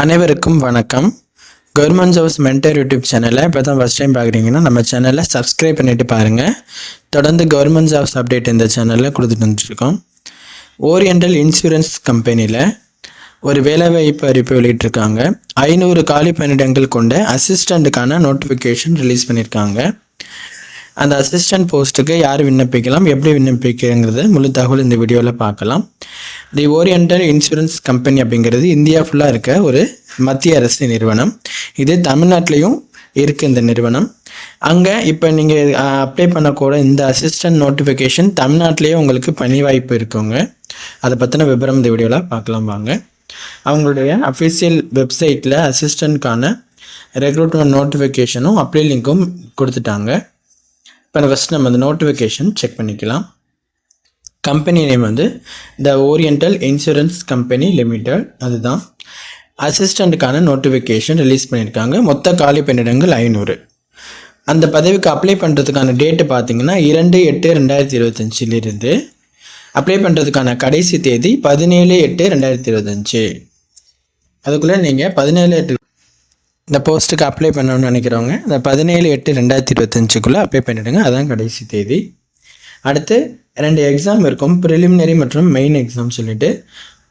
அனைவருக்கும் வணக்கம். Government jobs mentor YouTube சேனலை இப்போ தான் ஃபஸ்ட் டைம் பார்க்குறீங்கன்னா நம்ம சேனலை சப்ஸ்கிரைப் பண்ணிட்டு பாருங்கள் தொடர்ந்து கவர்மெண்ட் ஜாப்ஸ் அப்டேட் இந்த சேனலில் கொடுத்துட்டு வந்துட்டுருக்கோம். ஓரியண்டல் இன்சூரன்ஸ் கம்பெனியில் ஒரு வேலைவாய்ப்பு அறிவிப்பு வெளியிட்டிருக்காங்க. ஐநூறு காலி பணியிடங்கள் கொண்ட அசிஸ்டண்ட்டுக்கான நோட்டிஃபிகேஷன் ரிலீஸ் பண்ணியிருக்காங்க. அந்த அசிஸ்டன்ட் போஸ்ட்டுக்கு யார் விண்ணப்பிக்கலாம் எப்படி விண்ணப்பிக்கிறங்கிறது முழு தகவல் இந்த வீடியோவில் பார்க்கலாம். தி ஓரியண்டல் இன்சூரன்ஸ் கம்பெனி அப்படிங்கிறது இந்தியா ஃபுல்லாக இருக்க ஒரு மத்திய அரசு நிறுவனம். இது தமிழ்நாட்டிலையும் இருக்குது இந்த நிறுவனம். அங்கே இப்போ நீங்கள் அப்ளை பண்ணக்கூட இந்த அசிஸ்டன்ட் நோட்டிஃபிகேஷன் தமிழ்நாட்டிலேயே உங்களுக்கு பணி வாய்ப்பு இருக்குங்க. அதை பற்றின விவரம் இந்த வீடியோவில் பார்க்கலாம் வாங்க. அவங்களுடைய அஃபிஷியல் வெப்சைட்டில் அசிஸ்டண்ட்கான ரெக்ரூட்மெண்ட் நோட்டிஃபிகேஷனும் அப்ளை லிங்க்கும் கொடுத்துட்டாங்க. இப்போ ஃபஸ்ட் நம்ம அந்த நோட்டிஃபிகேஷன் செக் பண்ணிக்கலாம். கம்பெனி நேம் வந்து the Oriental Insurance Company Limited அதுதான். அசிஸ்டண்ட்டுக்கான நோட்டிஃபிகேஷன் ரிலீஸ் பண்ணியிருக்காங்க. மொத்த காலி பணியிடங்கள் ஐநூறு. அந்த பதவிக்கு அப்ளை பண்ணுறதுக்கான டேட்டு பார்த்தீங்கன்னா இரண்டு எட்டு ரெண்டாயிரத்தி இருபத்தஞ்சிலிருந்து அப்ளை பண்ணுறதுக்கான கடைசி தேதி பதினேழு எட்டு ரெண்டாயிரத்தி இருபத்தஞ்சி. அதுக்குள்ளே நீங்கள் பதினேழு எட்டு இந்த போஸ்ட்டுக்கு அப்ளை பண்ணணும்னு நினைக்கிறவங்க இந்த பதினேழு எட்டு ரெண்டாயிரத்தி இருபத்தஞ்சுக்குள்ளே அப்ளை பண்ணிவிடுங்க அதான் கடைசி தேதி. அடுத்து ரெண்டு எக்ஸாம் இருக்கும். ப்ரிலிமினரி மற்றும் மெயின் எக்ஸாம் சொல்லிட்டு.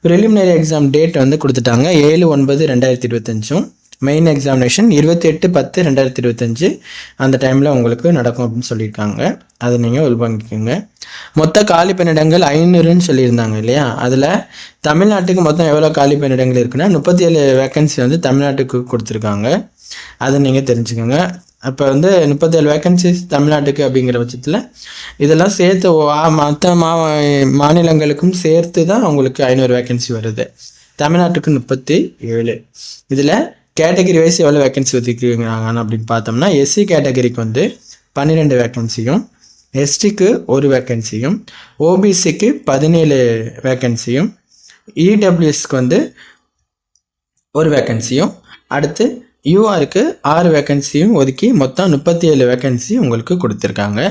ப்ரிலிமினரி எக்ஸாம் டேட் வந்து கொடுத்துட்டாங்க. ஏழு ஒன்பது ரெண்டாயிரத்தி இருபத்தஞ்சும். மெயின் எக்ஸாமினேஷன் இருபத்தி எட்டு பத்து ரெண்டாயிரத்தி இருபத்தஞ்சு. அந்த டைமில் உங்களுக்கு நடக்கும் அப்படின்னு சொல்லியிருக்காங்க. அதை நீங்கள் உள்வாங்கிக்கோங்க. மொத்த காலி பணியிடங்கள் ஐநூறுன்னு சொல்லியிருந்தாங்க இல்லையா? அதில் தமிழ்நாட்டுக்கு மொத்தம் எவ்வளோ காலி பணியிடங்கள் இருக்குன்னா முப்பத்தி ஏழு வேக்கன்சி வந்து தமிழ்நாட்டுக்கு கொடுத்துருக்காங்க. அதை நீங்கள் தெரிஞ்சுக்கோங்க. அப்போ வந்து முப்பத்தேழு வேக்கன்சிஸ் தமிழ்நாட்டுக்கு அப்படிங்கிற பட்சத்தில். இதெல்லாம் சேர்த்து மற்ற மா மாநிலங்களுக்கும் சேர்த்து தான் அவங்களுக்கு ஐநூறு வேக்கன்சி வருது. தமிழ்நாட்டுக்கு முப்பத்தி ஏழு இதில் கேட்டகரி வைஸ் எவ்வளோ வேக்கன்சி ஒதுக்கிருக்காங்க அப்படின்னு பார்த்தோம்னா எஸ்சி கேட்டகரிக்கு வந்து பன்னிரெண்டு வேக்கன்சியும் எஸ்டிக்கு ஒரு வேக்கன்சியும் ஓபிசிக்கு பதினேழு வேக்கன்சியும் இடபிள்யூஎஸ்க்கு வந்து ஒரு வேக்கன்சியும் அடுத்து யூஆருக்கு ஆறு வேக்கன்சியும் ஒதுக்கி மொத்தம் முப்பத்தி ஏழு வேக்கன்சி உங்களுக்கு கொடுத்துருக்காங்க.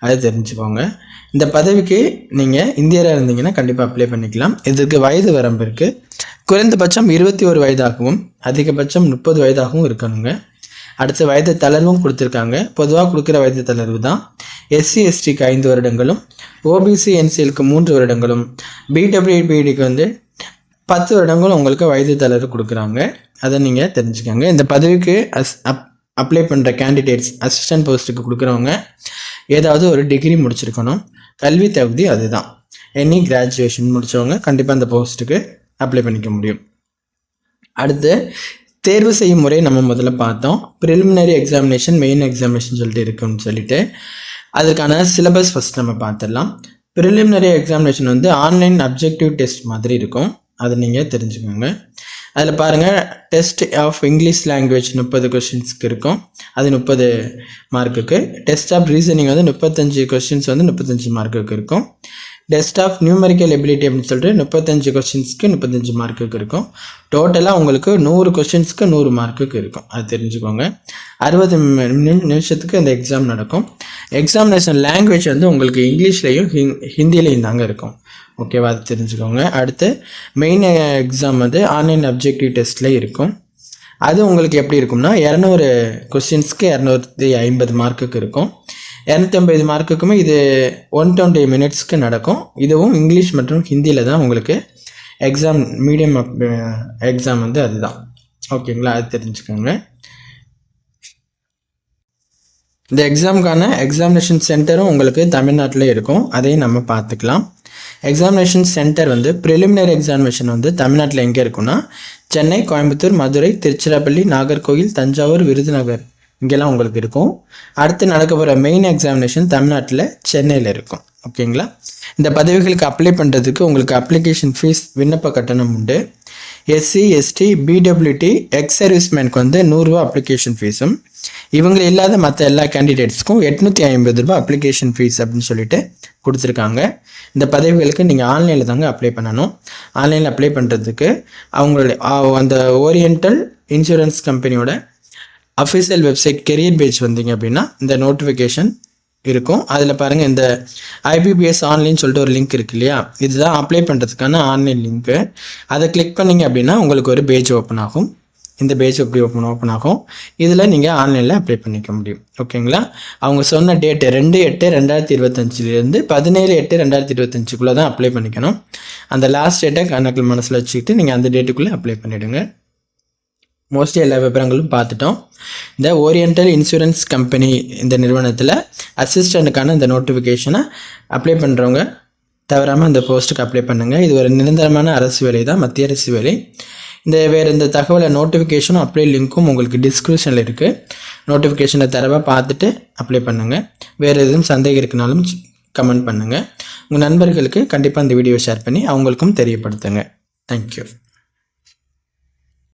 அதை தெரிஞ்சுக்கோங்க. இந்த பதவிக்கு நீங்கள் இந்தியராக இருந்தீங்கன்னா கண்டிப்பாக அப்ளை பண்ணிக்கலாம். இதுக்கு வயது வரம்பு இருக்குது குறைந்தபட்சம் இருபத்தி ஒரு வயதாகவும் அதிகபட்சம் முப்பது வயதாகவும் இருக்கணுங்க. அடுத்து வயது தளர்வும் கொடுத்துருக்காங்க. பொதுவாக கொடுக்குற வயது தளர்வு தான். எஸ்சி எஸ்டிக்கு ஐந்து வருடங்களும் ஓபிசி என்சிஎலுக்கு மூன்று வருடங்களும். பிடபிள்யூபிடிக்கு வந்து பத்து வருடங்களும் உங்களுக்கு வயது தளர்வு கொடுக்குறாங்க. அதை நீங்கள் தெரிஞ்சுக்கோங்க. இந்த பதவிக்கு அஸ் அப் அப்ளை பண்ணுற கேண்டிடேட்ஸ் அசிஸ்டன்ட் போஸ்ட்டுக்கு கொடுக்குறவங்க ஏதாவது ஒரு டிகிரி முடிச்சிருக்கணும். கல்வி தகுதி அதுதான். எனி கிராஜுவேஷன் முடித்தவங்க கண்டிப்பாக அந்த போஸ்ட்டுக்கு அப்ளை பண்ணிக்க முடியும். அடுத்து தேர்வு செய்யும் முறை நம்ம முதல்ல பார்த்தோம். ப்ரிலிமினரி எக்ஸாமினேஷன் மெயின் எக்ஸாமினேஷன் சொல்லிட்டு இருக்குன்னு சொல்லிட்டு அதுக்கான சிலபஸ் ஃபஸ்ட் நம்ம பார்த்துடலாம். ப்ரிலிமினரி எக்ஸாமினேஷன் வந்து ஆன்லைன் அப்ஜெக்டிவ் டெஸ்ட் மாதிரி இருக்கும். அதை நீங்கள் தெரிஞ்சுக்கோங்க. அதில் பாருங்கள் டெஸ்ட் ஆஃப் இங்கிலீஷ் லாங்குவேஜ் முப்பது கொஷின்ஸ்க்கு இருக்கும். அது முப்பது மார்க்குக்கு டெஸ்ட் ஆஃப் ரீசனிங் வந்து முப்பத்தஞ்சு கொஷின்ஸ் வந்து முப்பத்தஞ்சு மார்க்குக்கு இருக்கும். டெஸ்ட் ஆஃப் நியூமரிக்கல் எபிலிட்டி அப்படின்னு சொல்லிட்டு முப்பத்தஞ்சு கொஷின்ஸ்க்கு முப்பத்தஞ்சு மார்க்குக்கு இருக்கும். டோட்டலாக உங்களுக்கு நூறு கொஷின்ஸ்க்கு நூறு மார்க்குக்கு இருக்கும். அது தெரிஞ்சுக்கோங்க. அறுபது நிமிஷத்துக்கு அந்த எக்ஸாம் நடக்கும். எக்ஸாமினேஷன் லாங்குவேஜ் வந்து உங்களுக்கு இங்கிலீஷ்லேயும் ஹிந்திலையும் தாங்க இருக்கும். ஓகேவா அது தெரிஞ்சுக்கோங்க. அடுத்து மெயின் எக்ஸாம் வந்து ஆன்லைன் அப்ஜெக்டிவ் டெஸ்ட்டில் இருக்கும். அது உங்களுக்கு எப்படி இருக்கும்னா இரநூறு கொஸ்டின்ஸ்க்கு இரநூத்தி ஐம்பது மார்க்குக்கு இருக்கும். இரநூத்தி ஐம்பது மார்க்குக்குமே இது ஒன் டுவெண்ட்டி மினிட்ஸ்க்கு நடக்கும். இதுவும் இங்கிலீஷ் மற்றும் ஹிந்தியில் தான் உங்களுக்கு எக்ஸாம் மீடியம் எக்ஸாம் வந்து அதுதான். ஓகேங்களா அது தெரிஞ்சுக்கோங்க. இந்த எக்ஸாமுக்கான எக்ஸாமினேஷன் சென்டரும் உங்களுக்கு தமிழ்நாட்டில் இருக்கும். அதையும் நம்ம பார்த்துக்கலாம். எக்ஸாமினேஷன் சென்டர் வந்து ப்ரிலிமினரி எக்ஸாமினேஷன் வந்து தமிழ்நாட்டில் எங்கே இருக்குன்னா சென்னை கோயம்புத்தூர் மதுரை திருச்சிராப்பள்ளி நாகர்கோவில் தஞ்சாவூர் விருதுநகர் இங்கெல்லாம் உங்களுக்கு இருக்கும். அடுத்து நடக்க போகிற மெயின் எக்ஸாமினேஷன் தமிழ்நாட்டில் சென்னையில் இருக்கும். ஓகேங்களா இந்த பதவிகளுக்கு அப்ளை பண்ணுறதுக்கு உங்களுக்கு அப்ளிகேஷன் ஃபீஸ் விண்ணப்ப கட்டணம் உண்டு. S C S T P W D ex சர்வீஸ்மேனுக்கு வந்து நூறுரூவா அப்ளிகேஷன் ஃபீஸும் இவங்க இல்லாத மற்ற எல்லா கேண்டிடேட்ஸ்க்கும் எட்நூற்றி ஐம்பது ரூபா அப்ளிகேஷன் ஃபீஸ் அப்படின்னு சொல்லிட்டு கொடுத்துருக்காங்க. இந்த பதவிகளுக்கு நீங்கள் ஆன்லைனில் தாங்க அப்ளை பண்ணணும். ஆன்லைனில் அப்ளை பண்ணுறதுக்கு அவங்களுடைய அந்த ஓரியண்டல் இன்சூரன்ஸ் கம்பெனியோட அஃபிஷியல் வெப்சைட் கெரியர் பேஜ் வந்தீங்க அப்படின்னா இந்த நோட்டிஃபிகேஷன் இருக்கும். அதில் பாருங்கள் இந்த ஐபிபிஎஸ் ஆன்லைன் சொல்லிட்டு ஒரு லிங்க் இருக்கு இல்லையா? இதுதான் அப்ளை பண்ணுறதுக்கான ஆன்லைன் லிங்க்கு அதை கிளிக் பண்ணிங்க அப்படின்னா உங்களுக்கு ஒரு பேஜ் ஓப்பன் ஆகும். இந்த பேஜ் எப்படி ஓப்பன் ஓப்பன் ஆகும்? இதில் நீங்கள் ஆன்லைனில் அப்ளை பண்ணிக்க முடியும். ஓகேங்களா அவங்க சொன்ன டேட்டு ரெண்டு எட்டு ரெண்டாயிரத்தி இருபத்தஞ்சிலேருந்து பதினேழு எட்டு ரெண்டாயிரத்தி இருபத்தஞ்சுக்குள்ளே தான் அப்ளை பண்ணிக்கணும். அந்த லாஸ்ட் டேட்டை கணக்கில் மனசில் வச்சுக்கிட்டு நீங்கள் அந்த டேட்டுக்குள்ளே அப்ளை பண்ணிவிடுங்க மோஸ்ட்லி எல்லா விவரங்களும் பார்த்துட்டோம். இந்த ஓரியண்டல் இன்சூரன்ஸ் கம்பெனி இந்த நிறுவனத்தில் அசிஸ்டண்ட்டுக்கான இந்த நோட்டிஃபிகேஷனை அப்ளை பண்ணுறவங்க தவறாமல் அந்த போஸ்ட்டுக்கு அப்ளை பண்ணுங்கள் இது ஒரு நிரந்தரமான அரசு வேலை தான் மத்திய அரசு வேலை. இந்த வேறு இந்த தகவலை நோட்டிஃபிகேஷனும் அப்ளை லிங்க்கும் உங்களுக்கு டிஸ்கிரிப்ஷனில் இருக்குது நோட்டிஃபிகேஷனை தரவாக பார்த்துட்டு அப்ளை பண்ணுங்கள் வேறு எதுவும் சந்தேகம் இருக்குனாலும் கமெண்ட் பண்ணுங்கள் உங்கள் நண்பர்களுக்கு கண்டிப்பாக இந்த வீடியோ ஷேர் பண்ணி அவங்களுக்கும் தெரியப்படுத்துங்க. தேங்க்யூ